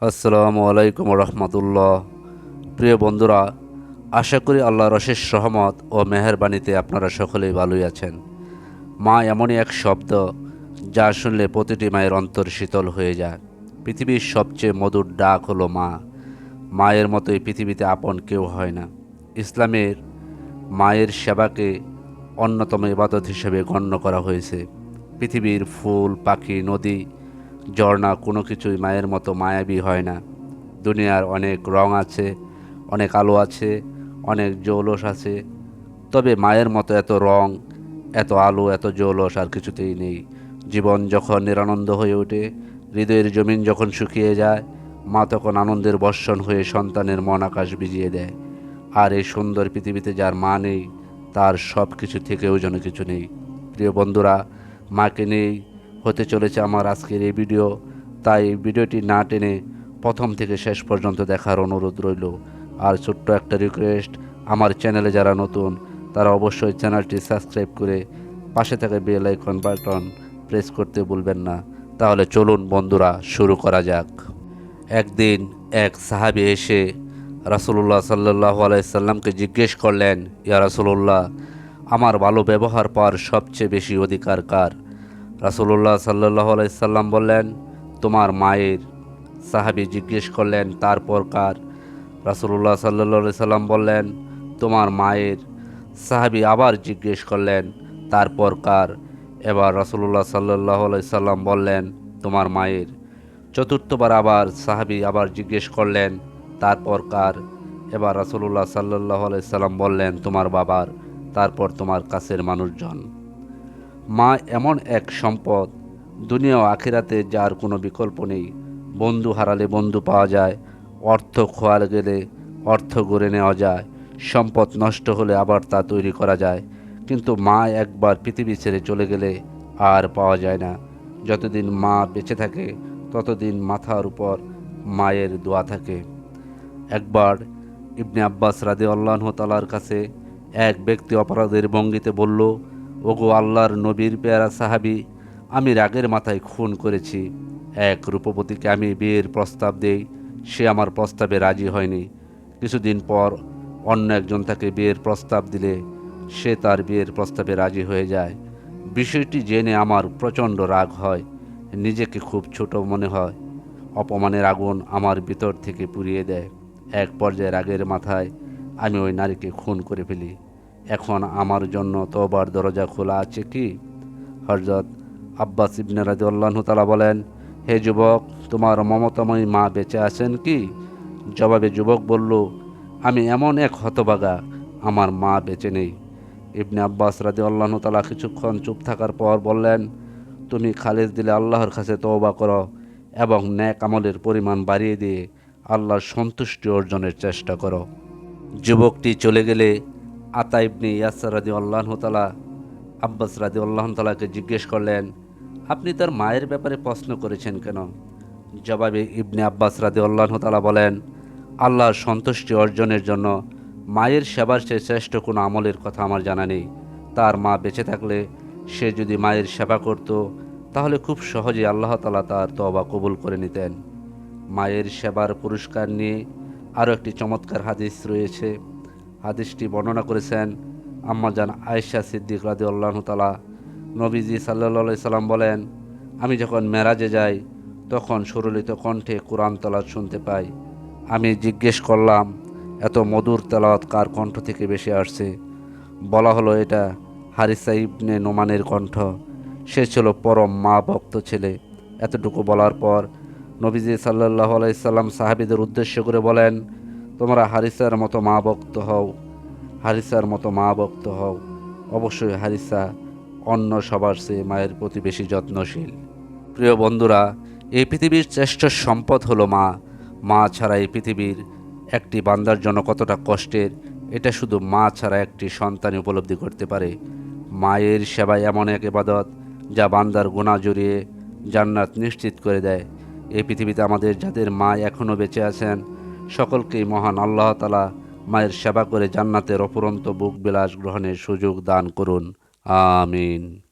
আসসালামু আলাইকুম রহমতুল্লাহ। প্রিয় বন্ধুরা, আশা করি আল্লাহর অশেষ সহমত ও মেহেরবানিতে আপনারা সকলেই ভালোই আছেন। মা এমনই এক শব্দ যা শুনলে প্রতিটি মায়ের অন্তর শীতল হয়ে যায়। পৃথিবীর সবচেয়ে মধুর ডাক হলো মা। মায়ের মতোই পৃথিবীতে আপন কেউ হয় না। ইসলামের মায়ের সেবাকে অন্যতম ইবাদত হিসেবে গণ্য করা হয়েছে। পৃথিবীর ফুল, পাখি, নদী ঝর্ণা কোনো কিছুই মায়ের মতো মায়াবী হয় না। দুনিয়ার অনেক রং আছে, অনেক আলো আছে, অনেক জৌলস আছে। তবে মায়ের মতো এত রং, এত আলো, এত জৌলস আর কিছুতেই নেই। জীবন যখন নিরানন্দ হয়ে ওঠে, হৃদয়ের জমিন যখন শুকিয়ে যায়, মা তখন আনন্দের বর্ষণ হয়ে সন্তানের মন আকাশ ভিজিয়ে দেয়। আর এই সুন্দর পৃথিবীতে যার মা নেই, তার সব কিছু থেকেও যেন কিছু নেই। প্রিয় বন্ধুরা, মাকে নেই হতে চলেছে আমার আজকের এই ভিডিও। তাই ভিডিওটি না টেনে প্রথম থেকে শেষ পর্যন্ত দেখার অনুরোধ রইল। আর ছোট্ট একটা রিকোয়েস্ট আমার চ্যানেলে যারা নতুন, তারা অবশ্যই চ্যানেলটি সাবস্ক্রাইব করে পাশে থাকা বেল আইকন বাটন প্রেস করতে ভুলবেন না। তাহলে চলুন বন্ধুরা, শুরু করা যাক। একদিন এক সাহাবি এসে রাসুল্লাহ সাল্লাহ আলাইসাল্লামকে জিজ্ঞেস করলেন, ইয়া রাসুল্লাহ আমার ভালো ব্যবহার পাওয়ার সবচেয়ে বেশি অধিকার কার? রাসুল্লাহ সাল্লাহ আলাইসাল্লাম বললেন, তোমার মায়ের সাহাবি জিজ্ঞেস করলেন, তারপর কার? রাসুল্লাহ সাল্লাহ সাল্লাম বললেন, তোমার মায়ের সাহাবি আবার জিজ্ঞেস করলেন, তারপর কার? এবার রাসুল্লাহ সাল্লাহ সাল্লাম বললেন, তোমার মায়ের চতুর্থবার আবার সাহাবি আবার জিজ্ঞেস করলেন, তারপর কার? এবার রাসুল্লাহ সাল্লাহ সাল্লাম বললেন, তোমার বাবার, তারপর তোমার কাছের মানুষজন। মা এমন এক সম্পদ, দুনিয়া ও আখিরাতে যার কোনো বিকল্প নেই। বন্ধু হারালে বন্ধু পাওয়া যায়, অর্থ খোয়াল গেলে অর্থ গড়ে নেওয়া যায়, সম্পদ নষ্ট হলে আবার তা তৈরি করা যায়। কিন্তু মা একবার পৃথিবী ছেড়ে চলে গেলে আর পাওয়া যায় না। যতদিন মা বেঁচে থাকে, ততদিন মাথার উপর মায়ের দোয়া থাকে। একবার ইবনে আব্বাস রাদে আল্লাহ তালার কাছে এক ব্যক্তি অপরাধের ভঙ্গিতে বলল ওগো আল্লাহর নবীর পেয়ারা সাহাবি, আমি রাগের মাথায় খুন করেছি। এক রূপবতীকে আমি বিয়ের প্রস্তাব দেই, সে আমার প্রস্তাবে রাজি হয়নি। কিছুদিন পর অন্য একজন তাকে বিয়ের প্রস্তাব দিলে, সে তার বিয়ের প্রস্তাবে রাজি হয়ে যায়। বিষয়টি জেনে আমার প্রচণ্ড রাগ হয়, নিজেকে খুব ছোট মনে হয়। অপমানের আগুন আমার ভিতর থেকে পুড়িয়ে দেয়। এক পর্যায়ে রাগের মাথায় আমি ওই নারীকে খুন করে ফেলি। এখন আমার জন্য তোবার দরজা খোলা আছে কি? হরজত আব্বাস ইবনে রাজিউল্লাহ তালা বলেন, হে যুবক, তোমার মমতাময়ী মা বেঁচে আছেন কি? জবাবে যুবক বলল, আমি এমন এক হতবাগা আমার মা বেঁচে নেই। ইবনে আব্বাস রাজি আল্লাহ তালা কিছুক্ষণ চুপ থাকার পর বললেন, তুমি খালেজ দিলে আল্লাহর কাছে তওবা করো এবং ন্যাক আমলের পরিমাণ বাড়িয়ে দিয়ে আল্লাহর সন্তুষ্টি অর্জনের চেষ্টা করো। যুবকটি চলে গেলে আতা ইবনে ইয়াসার রাজি আল্লাহ তালা আব্বাস রাজি আল্লাহ তালাকে জিজ্ঞেস করলেন, আপনি তার মায়ের ব্যাপারে প্রশ্ন করেছেন কেন? জবাবে ইবনে আব্বাস রাজি আল্লাহ তালা বলেন, আল্লাহর সন্তুষ্টি অর্জনের জন্য মায়ের সেবার চেয়ে শ্রেষ্ঠ কোনো আমলের কথা আমার জানা নেই। তার মা বেঁচে থাকলে সে যদি মায়ের সেবা করত, তাহলে খুব সহজে আল্লাহ তালা তার তবা কবুল করে নিতেন। মায়ের সেবার পুরস্কার নিয়ে আরও একটি চমৎকার হাদিস রয়েছে। হাদিসটি বর্ণনা করেছেন আম্মাজান আয়েশা সিদ্দিক রাজি আল্লাহ তালা নবীজি সাল্লা সাল্লাম বলেন, আমি যখন মেরাজে যাই, তখন সুরলিত কণ্ঠে কোরআন তলাত শুনতে পাই। আমি জিজ্ঞেস করলাম, এত মধুর তেলাওয়াত কার কণ্ঠ থেকে বেশি আসছে? বলা হলো, এটা হারিসা ইবনে নোমানের কণ্ঠ। সে ছিল পরম মা ভক্ত ছেলে। এতটুকু বলার পর নবীজি সাল্লাহ আলাইসাল্লাম সাহাবিদের উদ্দেশ্য করে বলেন তোমরা হারিসার মতো মা ভক্ত হও, হারিসার মতো মা ভক্ত হও। অবশ্যই হারিসা অন্য সবার চেয়ে মায়ের প্রতি বেশি যত্নশীল। প্রিয় বন্ধুরা, এই পৃথিবীর শ্রেষ্ঠ সম্পদ হলো মা। মা ছাড়া এই পৃথিবীর একটি বান্দার জন্য কতটা কষ্টের, এটা শুধু মা ছাড়া একটি সন্তানই উপলব্ধি করতে পারে। মায়ের সেবায় এমন এক এবাদত যা বান্দার গোনা জড়িয়ে জান্নাত নিশ্চিত করে দেয়। এই পৃথিবীতে আমাদের যাদের মা এখনও বেঁচে আছেন সকলকেই মহান আল্লাহ তালা মায়ের সেবা করে জান্নাতের অপরন্ত বুক বিলাস গ্রহণের সুযোগ দান করুন। আমিন।